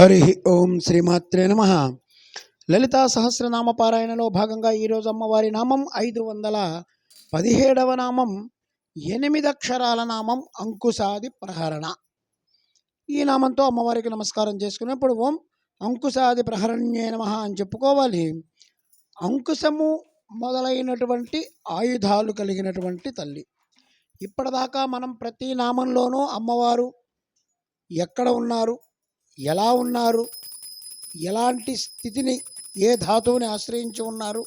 హరి ఓం శ్రీమాత్రే నమ. లలితా సహస్రనామ పారాయణలో భాగంగా ఈరోజు అమ్మవారి నామం ఐదు వందల పదిహేడవ నామం ఎనిమిది అక్షరాల నామం అంకుశాది ప్రహరణ. ఈ నామంతో అమ్మవారికి నమస్కారం చేసుకున్నప్పుడు ఓం అంకుశాది ప్రహరణ్యే నమ అని చెప్పుకోవాలి. అంకుశము మొదలైనటువంటి ఆయుధాలు కలిగినటువంటి తల్లి. ఇప్పటిదాకా మనం ప్రతి నామంలోనూ అమ్మవారు ఎక్కడ ఉన్నారు? ఎలా ఉన్నారు? ఎలాంటి స్థితిని ఏ ధాతువుని ఆశ్రయించి ఉన్నారు?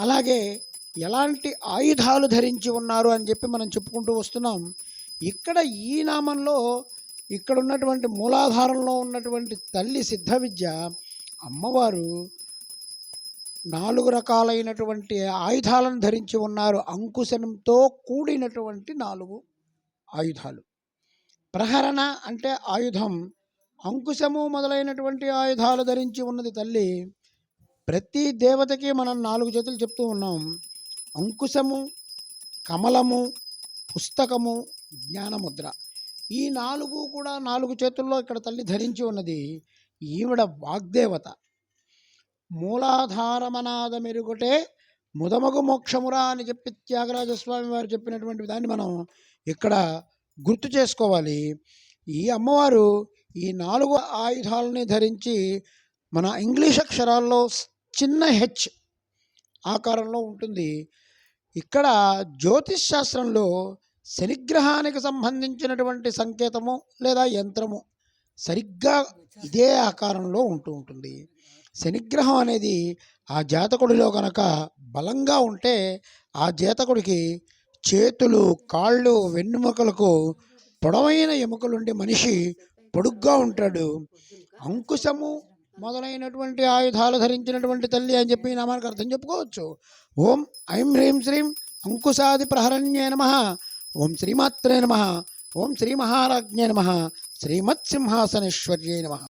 అలాగే ఎలాంటి ఆయుధాలు ధరించి ఉన్నారు అని చెప్పి మనం చెప్పుకుంటూ వస్తున్నాం. ఇక్కడ ఈ నామంలో ఇక్కడ ఉన్నటువంటి మూలాధారంలో ఉన్నటువంటి తల్లి సిద్ధ విద్య అమ్మవారు నాలుగు రకాలైనటువంటి ఆయుధాలను ధరించి ఉన్నారు. అంకుశంతో కూడినటువంటి నాలుగు ఆయుధాలు. ప్రహరణ అంటే ఆయుధం. అంకుశము మొదలైనటువంటి ఆయుధాలు ధరించి ఉన్నది తల్లి. ప్రతి దేవతకి మనం నాలుగు చేతులు చెప్తూ ఉన్నాం. అంకుశము కమలము పుస్తకము జ్ఞానముద్ర. ఈ నాలుగు కూడా నాలుగు చేతుల్లో ఇక్కడ తల్లి ధరించి ఉన్నది. ఈవిడ వాగ్దేవత. మూలాధారమనాద మెరుగుటే ముదమగు మోక్షమురా అని చెప్పి త్యాగరాజస్వామి వారు చెప్పినటువంటి దాన్ని మనం ఇక్కడ గుర్తు చేసుకోవాలి. ఈ అమ్మవారు ఈ నాలుగు ఆయుధాలని ధరించి మన ఇంగ్లీష్ అక్షరాల్లో చిన్న హెచ్ ఆకారంలో ఉంటుంది. ఇక్కడ జ్యోతిష్ శాస్త్రంలో శనిగ్రహానికి సంబంధించినటువంటి సంకేతము లేదా యంత్రము సరిగ్గా ఇదే ఆకారంలో ఉంటూ ఉంటుంది. శనిగ్రహం అనేది ఆ జాతకుడిలో కనుక బలంగా ఉంటే ఆ జాతకుడికి చేతులు కాళ్ళు వెన్నుముకలకు పొడవైన ఎముకలుండి మనిషి పొడుగ్గా ఉంటాడు. అంకుశము మొదలైనటువంటి ఆయుధాలు ధరించినటువంటి తల్లి అని చెప్పి నామానికి అర్థం చెప్పుకోవచ్చు. ఓం ఐం హ్రీం శ్రీం అంకుశాది ప్రహరణ్యే నమ. ఓం శ్రీమాత్రే నమ. ఓం శ్రీ మహారాజ్ఞే నమ. శ్రీమత్సింహాసనేశ్వర్యే నమ.